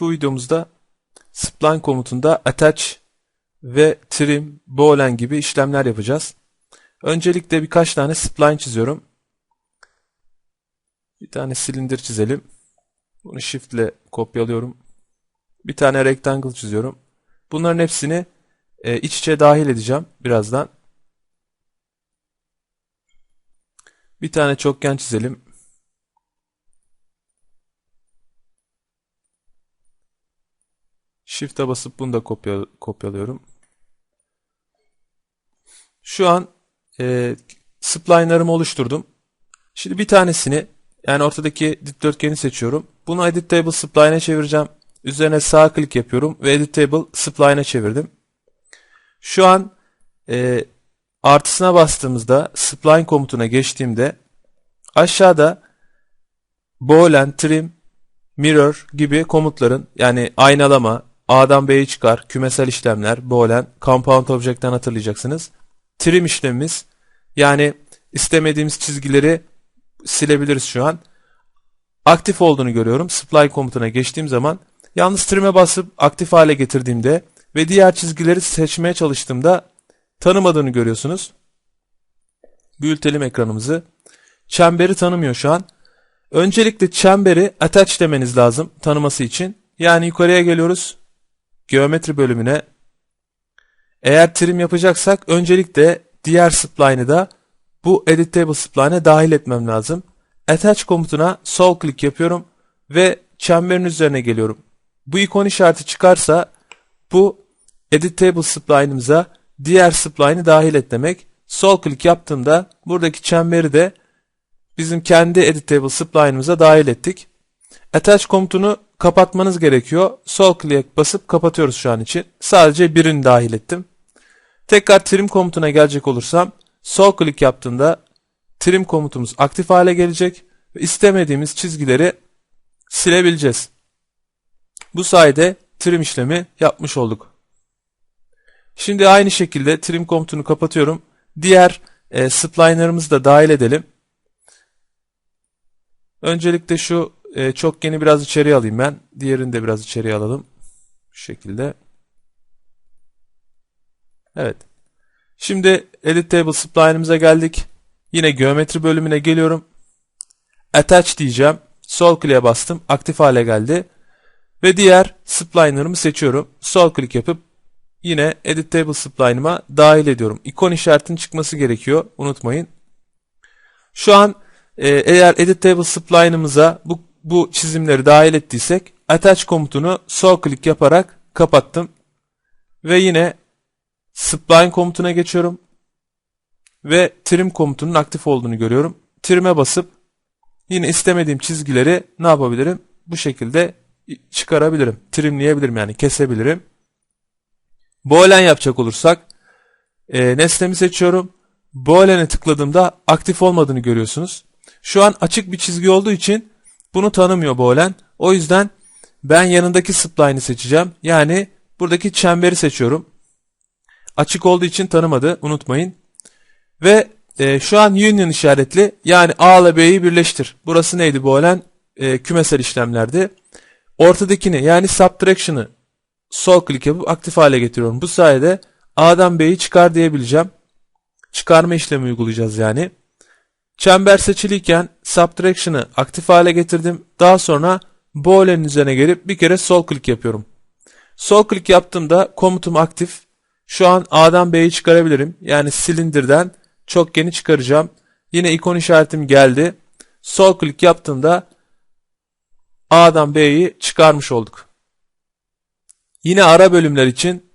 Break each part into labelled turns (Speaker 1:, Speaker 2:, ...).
Speaker 1: Bu videomuzda spline komutunda attach ve trim, boolean gibi işlemler yapacağız. Öncelikle birkaç tane spline çiziyorum. Bir tane silindir çizelim. Bunu shift ile kopyalıyorum. Bir tane rectangle çiziyorum. Bunların hepsini e, iç içe dahil edeceğim birazdan. Bir tane çokgen çizelim. Shift'e basıp bunu da kopya, kopyalıyorum. Şu an e, spline'larımı oluşturdum. Şimdi bir tanesini yani ortadaki dikdörtgeni seçiyorum. Bunu Edit Table Spline'e çevireceğim. Üzerine sağ klik yapıyorum ve Edit Table Spline'e çevirdim. Şu an e, artısına bastığımızda Spline komutuna geçtiğimde aşağıda Boolean, Trim, Mirror gibi komutların yani aynalama, A'dan B'ye çıkar, kümesel işlemler, boolean, compound object'ten hatırlayacaksınız. Trim işlemimiz yani istemediğimiz çizgileri silebiliriz şu an. Aktif olduğunu görüyorum. Spline komutuna geçtiğim zaman yalnız trim'e basıp aktif hale getirdiğimde ve diğer çizgileri seçmeye çalıştığımda tanımadığını görüyorsunuz. Büyütelim ekranımızı. Çemberi tanımıyor şu an. Öncelikle çemberi attach demeniz lazım tanıması için. Yani yukarıya geliyoruz. Geometri bölümüne. Eğer trim yapacaksak öncelikle diğer spline'ı da bu editable spline'e dahil etmem lazım. Attach komutuna sol klik yapıyorum ve çemberin üzerine geliyorum. Bu ikon işareti çıkarsa bu editable spline'ımıza diğer spline'ı dahil et demek. Sol klik yaptığımda buradaki çemberi de bizim kendi editable spline'ımıza dahil ettik. Attach komutunu kapatmanız gerekiyor. Sol klik basıp kapatıyoruz şu an için. Sadece birini dahil ettim. Tekrar trim komutuna gelecek olursam sol klik yaptığında trim komutumuz aktif hale gelecek ve istemediğimiz çizgileri silebileceğiz. Bu sayede trim işlemi yapmış olduk. Şimdi aynı şekilde trim komutunu kapatıyorum. Diğer e, spline'larımızı da dahil edelim. Öncelikle şu e, çokgeni biraz içeriye alayım ben. Diğerini de biraz içeriye alalım. Bu şekilde. Evet. Şimdi Edit Table Spline'ımıza geldik. Yine geometri bölümüne geliyorum. Attach diyeceğim. Sol kliğe bastım. Aktif hale geldi. Ve diğer spline'larımı seçiyorum. Sol klik yapıp yine Edit Table Spline'ıma dahil ediyorum. İkon işaretinin çıkması gerekiyor. Unutmayın. Şu an e, eğer Edit Table Spline'ımıza bu, bu çizimleri dahil ettiysek Attach komutunu sol klik yaparak kapattım. Ve yine Spline komutuna geçiyorum. Ve Trim komutunun aktif olduğunu görüyorum. Trim'e basıp yine istemediğim çizgileri ne yapabilirim? Bu şekilde çıkarabilirim. Trimleyebilirim yani kesebilirim. Boolean yapacak olursak e, nesnemi seçiyorum. Boolean'e tıkladığımda aktif olmadığını görüyorsunuz. Şu an açık bir çizgi olduğu için bunu tanımıyor Boolean. O yüzden ben yanındaki spline'ı seçeceğim. Yani buradaki çemberi seçiyorum. Açık olduğu için tanımadı unutmayın. Ve e, şu an union işaretli yani A ile B'yi birleştir. Burası neydi Boolean? E, kümesel işlemlerdi. Ortadakini yani subtraction'ı sol klik yapıp aktif hale getiriyorum. Bu sayede A'dan B'yi çıkar diyebileceğim. Çıkarma işlemi uygulayacağız yani. Çember seçiliyken subtraction'ı aktif hale getirdim. Daha sonra Boolean'in üzerine gelip bir kere sol klik yapıyorum. Sol klik yaptığımda komutum aktif. Şu an A'dan B'yi çıkarabilirim. Yani silindirden çokgeni çıkaracağım. Yine ikon işaretim geldi. Sol klik yaptığımda A'dan B'yi çıkarmış olduk. Yine ara bölümler için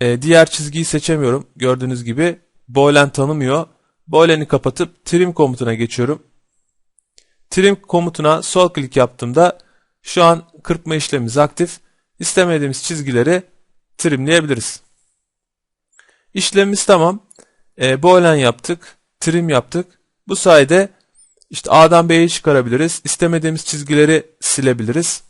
Speaker 1: e, diğer çizgiyi seçemiyorum. Gördüğünüz gibi Boolean tanımıyor. Boolean'i kapatıp trim komutuna geçiyorum. Trim komutuna sol klik yaptığımda şu an kırpma işlemimiz aktif. İstemediğimiz çizgileri trimleyebiliriz. İşlemimiz tamam. E, Boolean yaptık. Trim yaptık. Bu sayede işte A'dan B'yi çıkarabiliriz. İstemediğimiz çizgileri silebiliriz.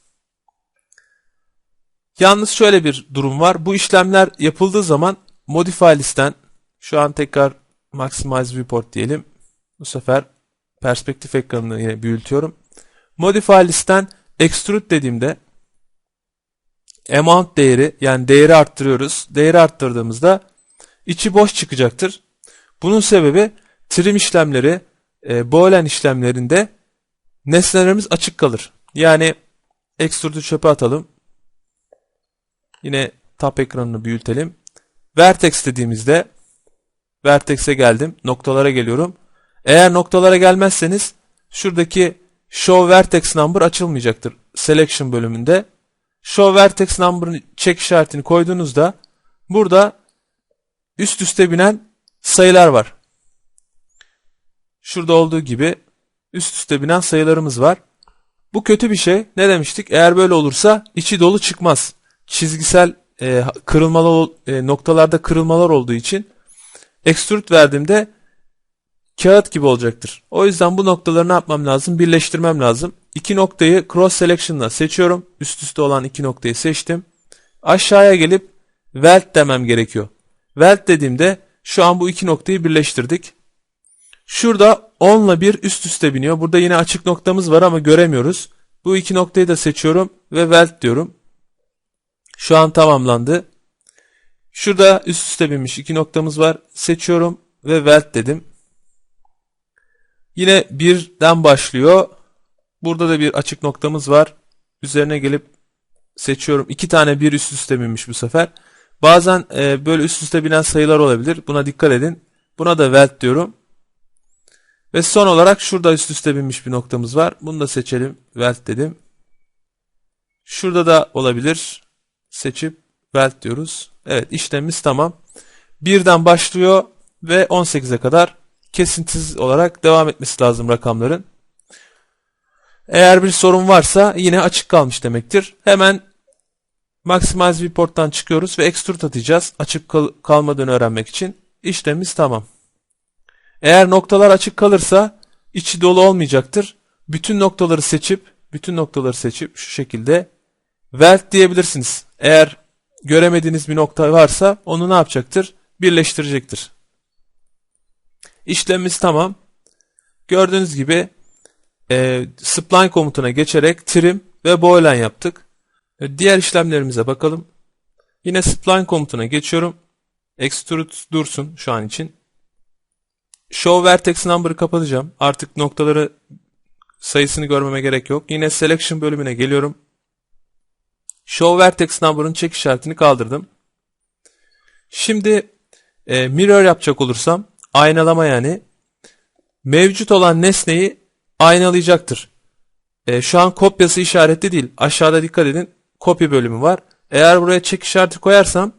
Speaker 1: Yalnız şöyle bir durum var. Bu işlemler yapıldığı zaman Modify listen şu an tekrar Maximize Viewport diyelim. Bu sefer perspektif ekranını yine büyütüyorum. Modify listen Extrude dediğimde amount değeri yani değeri arttırıyoruz. Değeri arttırdığımızda içi boş çıkacaktır. Bunun sebebi trim işlemleri, e, boolean işlemlerinde nesnelerimiz açık kalır. Yani extrude'u çöpe atalım. Yine tab ekranını büyütelim. Vertex dediğimizde Vertex'e geldim. Noktalara geliyorum. Eğer noktalara gelmezseniz şuradaki Show Vertex Number açılmayacaktır. Selection bölümünde. Show Vertex Number'ın check işaretini koyduğunuzda burada üst üste binen sayılar var. Şurada olduğu gibi üst üste binen sayılarımız var. Bu kötü bir şey. Ne demiştik? Eğer böyle olursa içi dolu çıkmaz. Çizgisel e, kırılmalar e, noktalarda kırılmalar olduğu için extrude verdiğimde kağıt gibi olacaktır. O yüzden bu noktaları ne yapmam lazım? Birleştirmem lazım. İki noktayı cross selection'la seçiyorum. Üst üste olan iki noktayı seçtim. Aşağıya gelip weld demem gerekiyor. Weld dediğimde şu an bu iki noktayı birleştirdik. Şurada 10 ile 1 üst üste biniyor. Burada yine açık noktamız var ama göremiyoruz. Bu iki noktayı da seçiyorum ve weld diyorum. Şu an tamamlandı. Şurada üst üste binmiş iki noktamız var. Seçiyorum ve weld dedim. Yine birden başlıyor. Burada da bir açık noktamız var. Üzerine gelip seçiyorum. İki tane bir üst üste binmiş bu sefer. Bazen e, böyle üst üste binen sayılar olabilir. Buna dikkat edin. Buna da weld diyorum. Ve son olarak şurada üst üste binmiş bir noktamız var. Bunu da seçelim. Weld dedim. Şurada da olabilir. Seçip weld diyoruz. Evet işlemimiz tamam. Birden başlıyor ve 18'e kadar kesintisiz olarak devam etmesi lazım rakamların. Eğer bir sorun varsa yine açık kalmış demektir. Hemen Maximize Viewport'tan çıkıyoruz ve Extrude atacağız. Açık kal kalmadığını öğrenmek için. İşlemimiz tamam. Eğer noktalar açık kalırsa içi dolu olmayacaktır. Bütün noktaları seçip bütün noktaları seçip şu şekilde weld diyebilirsiniz. Eğer göremediğiniz bir nokta varsa onu ne yapacaktır? Birleştirecektir. İşlemimiz tamam. Gördüğünüz gibi e, spline komutuna geçerek trim ve boolean yaptık. E, diğer işlemlerimize bakalım. Yine spline komutuna geçiyorum. Extrude dursun şu an için. Show vertex number'ı kapatacağım. Artık noktaları sayısını görmeme gerek yok. Yine selection bölümüne geliyorum. Show vertex number'ın check işaretini kaldırdım. Şimdi e, mirror yapacak olursam aynalama yani mevcut olan nesneyi aynalayacaktır. E, şu an kopyası işaretli değil. Aşağıda dikkat edin. Kopya bölümü var. Eğer buraya check işareti koyarsam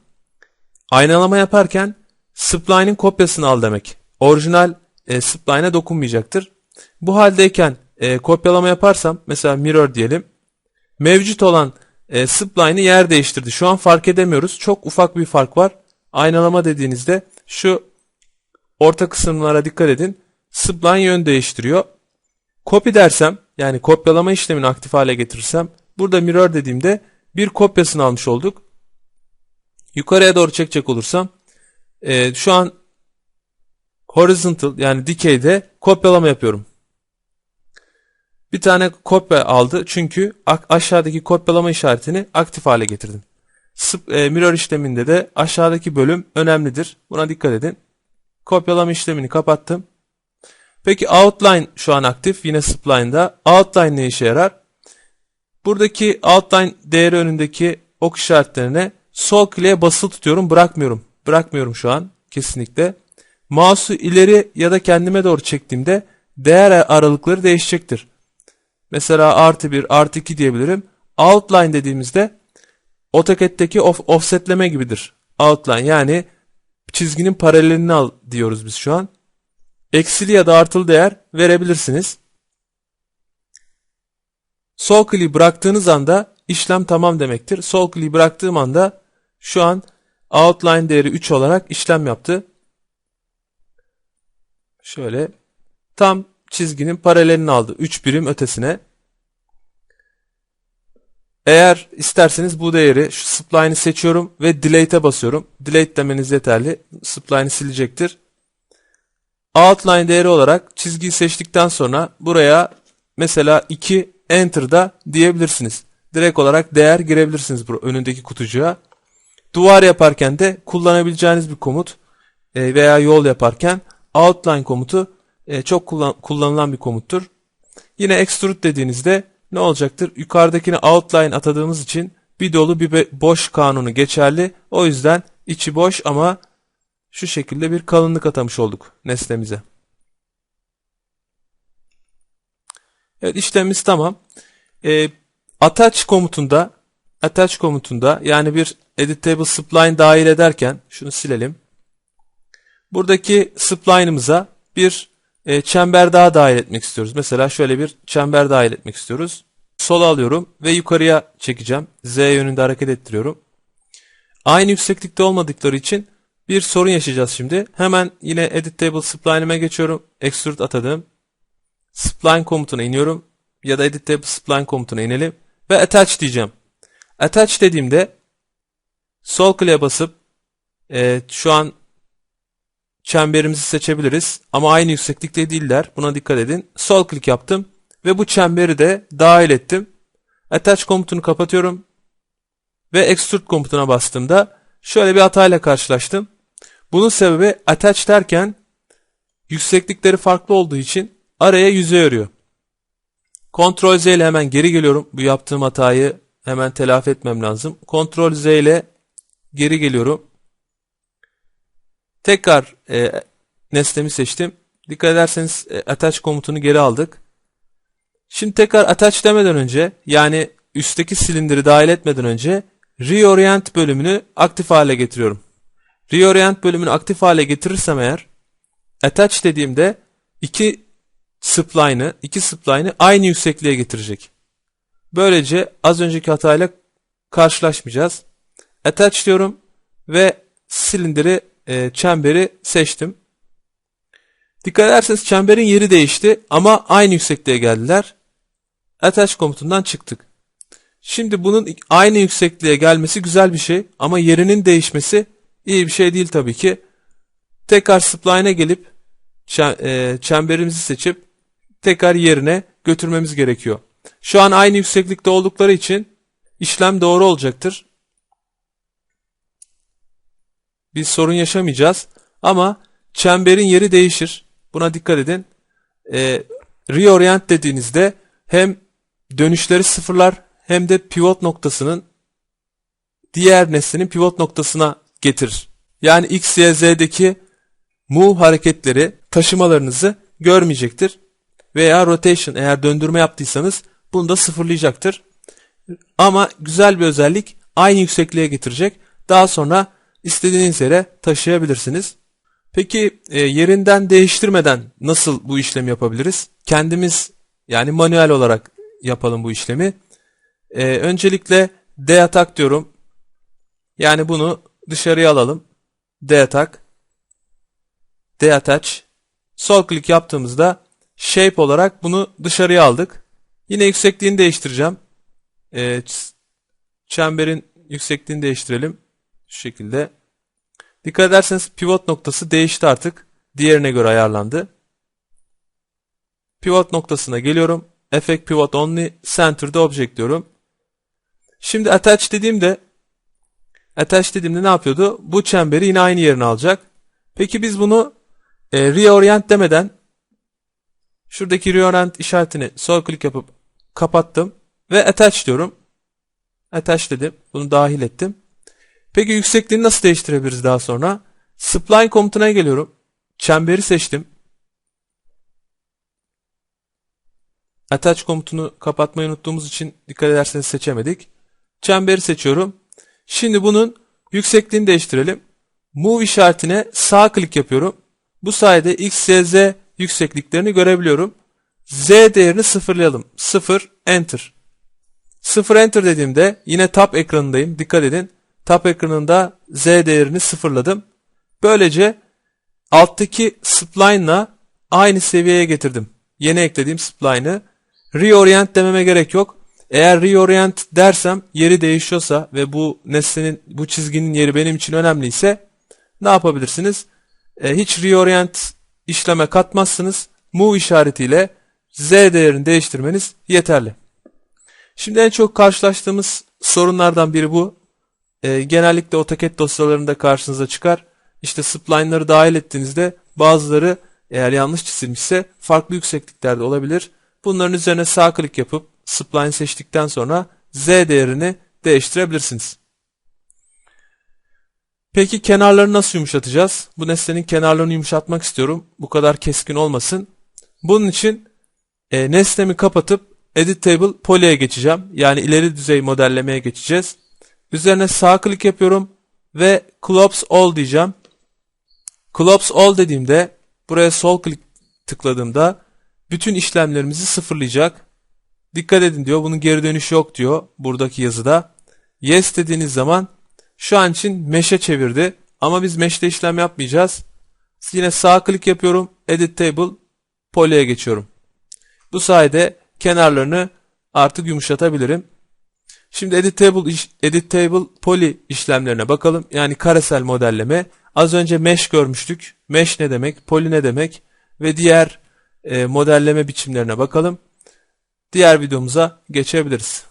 Speaker 1: aynalama yaparken spline'in kopyasını al demek. Orijinal e, spline'e dokunmayacaktır. Bu haldeyken e, kopyalama yaparsam mesela mirror diyelim. Mevcut olan e, spline'ı yer değiştirdi. Şu an fark edemiyoruz. Çok ufak bir fark var. Aynalama dediğinizde şu orta kısımlara dikkat edin. Spline yön değiştiriyor. Copy dersem yani kopyalama işlemini aktif hale getirirsem burada mirror dediğimde bir kopyasını almış olduk. Yukarıya doğru çekecek olursam e, şu an horizontal yani dikeyde kopyalama yapıyorum. Bir tane kopya aldı çünkü aşağıdaki kopyalama işaretini aktif hale getirdim. E, mirror işleminde de aşağıdaki bölüm önemlidir. Buna dikkat edin. Kopyalama işlemini kapattım. Peki outline şu an aktif. Yine spline'da. Outline ne işe yarar? Buradaki outline değeri önündeki ok işaretlerine sol kliğe basılı tutuyorum. Bırakmıyorum. Bırakmıyorum şu an. Kesinlikle. Mouse'u ileri ya da kendime doğru çektiğimde değer aralıkları değişecektir. Mesela artı 1, artı 2 diyebilirim. Outline dediğimizde AutoCAD'deki off offsetleme gibidir. Outline yani çizginin paralelini al diyoruz biz şu an. Eksili ya da artılı değer verebilirsiniz. Sol kliği bıraktığınız anda işlem tamam demektir. Sol kliği bıraktığım anda şu an outline değeri 3 olarak işlem yaptı. Şöyle tam çizginin paralelini aldı. 3 birim ötesine. Eğer isterseniz bu değeri şu spline'i seçiyorum ve delete'e basıyorum. Delete demeniz yeterli. Spline'i silecektir. Outline değeri olarak çizgiyi seçtikten sonra buraya mesela 2 enter'da diyebilirsiniz. direkt olarak değer girebilirsiniz bu önündeki kutucuğa. Duvar yaparken de kullanabileceğiniz bir komut e, veya yol yaparken outline komutu e, çok kullan- kullanılan bir komuttur. Yine extrude dediğinizde ne olacaktır? Yukarıdakine outline atadığımız için bir dolu bir boş kanunu geçerli. O yüzden içi boş ama şu şekilde bir kalınlık atamış olduk nesnemize. Evet işlemimiz tamam. E, attach komutunda attach komutunda yani bir editable spline dahil ederken şunu silelim. Buradaki spline'ımıza bir e, çember daha dahil etmek istiyoruz. Mesela şöyle bir çember dahil etmek istiyoruz. Sola alıyorum ve yukarıya çekeceğim. Z yönünde hareket ettiriyorum. Aynı yükseklikte olmadıkları için bir sorun yaşayacağız şimdi. Hemen yine Edit Table Spline'ime geçiyorum. Extrude atadım. Spline komutuna iniyorum. Ya da Edit Table Spline komutuna inelim. Ve Attach diyeceğim. Attach dediğimde sol kliğe basıp e, şu an çemberimizi seçebiliriz. Ama aynı yükseklikte değiller. Buna dikkat edin. Sol klik yaptım. Ve bu çemberi de dahil ettim. Attach komutunu kapatıyorum. Ve Extrude komutuna bastığımda şöyle bir hatayla karşılaştım. Bunun sebebi attach derken yükseklikleri farklı olduğu için araya yüzey örüyor. Ctrl Z ile hemen geri geliyorum. Bu yaptığım hatayı hemen telafi etmem lazım. Ctrl Z ile geri geliyorum. Tekrar e, nesnemi seçtim. Dikkat ederseniz e, attach komutunu geri aldık. Şimdi tekrar attach demeden önce yani üstteki silindiri dahil etmeden önce reorient bölümünü aktif hale getiriyorum. Reorient bölümünü aktif hale getirirsem eğer attach dediğimde iki spline'ı iki spline'ı aynı yüksekliğe getirecek. Böylece az önceki hatayla karşılaşmayacağız. Attach diyorum ve silindiri e, çemberi seçtim. Dikkat ederseniz çemberin yeri değişti ama aynı yüksekliğe geldiler. Attach komutundan çıktık. Şimdi bunun aynı yüksekliğe gelmesi güzel bir şey ama yerinin değişmesi iyi bir şey değil tabii ki. Tekrar spline'e gelip e, çemberimizi seçip tekrar yerine götürmemiz gerekiyor. Şu an aynı yükseklikte oldukları için işlem doğru olacaktır. Bir sorun yaşamayacağız ama çemberin yeri değişir. Buna dikkat edin. E, reorient dediğinizde hem dönüşleri sıfırlar hem de pivot noktasının diğer nesnenin pivot noktasına getirir. Yani x, y, z'deki move hareketleri, taşımalarınızı görmeyecektir. Veya rotation eğer döndürme yaptıysanız bunu da sıfırlayacaktır. Ama güzel bir özellik aynı yüksekliğe getirecek. Daha sonra istediğiniz yere taşıyabilirsiniz. Peki e, yerinden değiştirmeden nasıl bu işlemi yapabiliriz? Kendimiz yani manuel olarak yapalım bu işlemi. E, öncelikle D atak diyorum. Yani bunu dışarıya alalım. D atak. D attach. Sol klik yaptığımızda shape olarak bunu dışarıya aldık. Yine yüksekliğini değiştireceğim. E, çemberin yüksekliğini değiştirelim. Şu şekilde. Dikkat ederseniz pivot noktası değişti artık. Diğerine göre ayarlandı. Pivot noktasına geliyorum. Effect Pivot Only Center'da Object diyorum. Şimdi attach dediğimde attach dediğimde ne yapıyordu? Bu çemberi yine aynı yerine alacak. Peki biz bunu e, reorient demeden şuradaki reorient işaretini sol klik yapıp kapattım ve attach diyorum. Attach dedim. Bunu dahil ettim. Peki yüksekliğini nasıl değiştirebiliriz daha sonra? Spline komutuna geliyorum. Çemberi seçtim. Attach komutunu kapatmayı unuttuğumuz için dikkat ederseniz seçemedik. Çemberi seçiyorum. Şimdi bunun yüksekliğini değiştirelim. Move işaretine sağ klik yapıyorum. Bu sayede X, Y, Z yüksekliklerini görebiliyorum. Z değerini sıfırlayalım. 0, Enter. 0 Enter dediğimde yine tab ekranındayım. Dikkat edin. Tab ekranında Z değerini sıfırladım. Böylece alttaki spline'la aynı seviyeye getirdim. Yeni eklediğim spline'ı. Reorient dememe gerek yok. Eğer reorient dersem yeri değişiyorsa ve bu nesnenin, bu çizginin yeri benim için önemliyse ne yapabilirsiniz? E, hiç reorient işleme katmazsınız. Move işaretiyle Z değerini değiştirmeniz yeterli. Şimdi en çok karşılaştığımız sorunlardan biri bu. Ee, genellikle AutoCAD dosyalarında karşınıza çıkar. İşte spline'ları dahil ettiğinizde bazıları eğer yanlış çizilmişse farklı yüksekliklerde olabilir. Bunların üzerine sağ klik yapıp spline seçtikten sonra Z değerini değiştirebilirsiniz. Peki kenarları nasıl yumuşatacağız? Bu nesnenin kenarlarını yumuşatmak istiyorum. Bu kadar keskin olmasın. Bunun için e, nesnemi kapatıp Edit Table Poly'e geçeceğim. Yani ileri düzey modellemeye geçeceğiz. Üzerine sağ klik yapıyorum ve Collapse All diyeceğim. Collapse All dediğimde buraya sol klik tıkladığımda bütün işlemlerimizi sıfırlayacak. Dikkat edin diyor. Bunun geri dönüşü yok diyor buradaki yazıda. Yes dediğiniz zaman şu an için mesh'e çevirdi. Ama biz mesh'te işlem yapmayacağız. Yine sağ klik yapıyorum. Edit Table Poly'e geçiyorum. Bu sayede kenarlarını artık yumuşatabilirim. Şimdi Edit Table, iş- Edit Table Poly işlemlerine bakalım. Yani karesel modelleme. Az önce mesh görmüştük. Mesh ne demek? Poly ne demek? Ve diğer e, modelleme biçimlerine bakalım. Diğer videomuza geçebiliriz.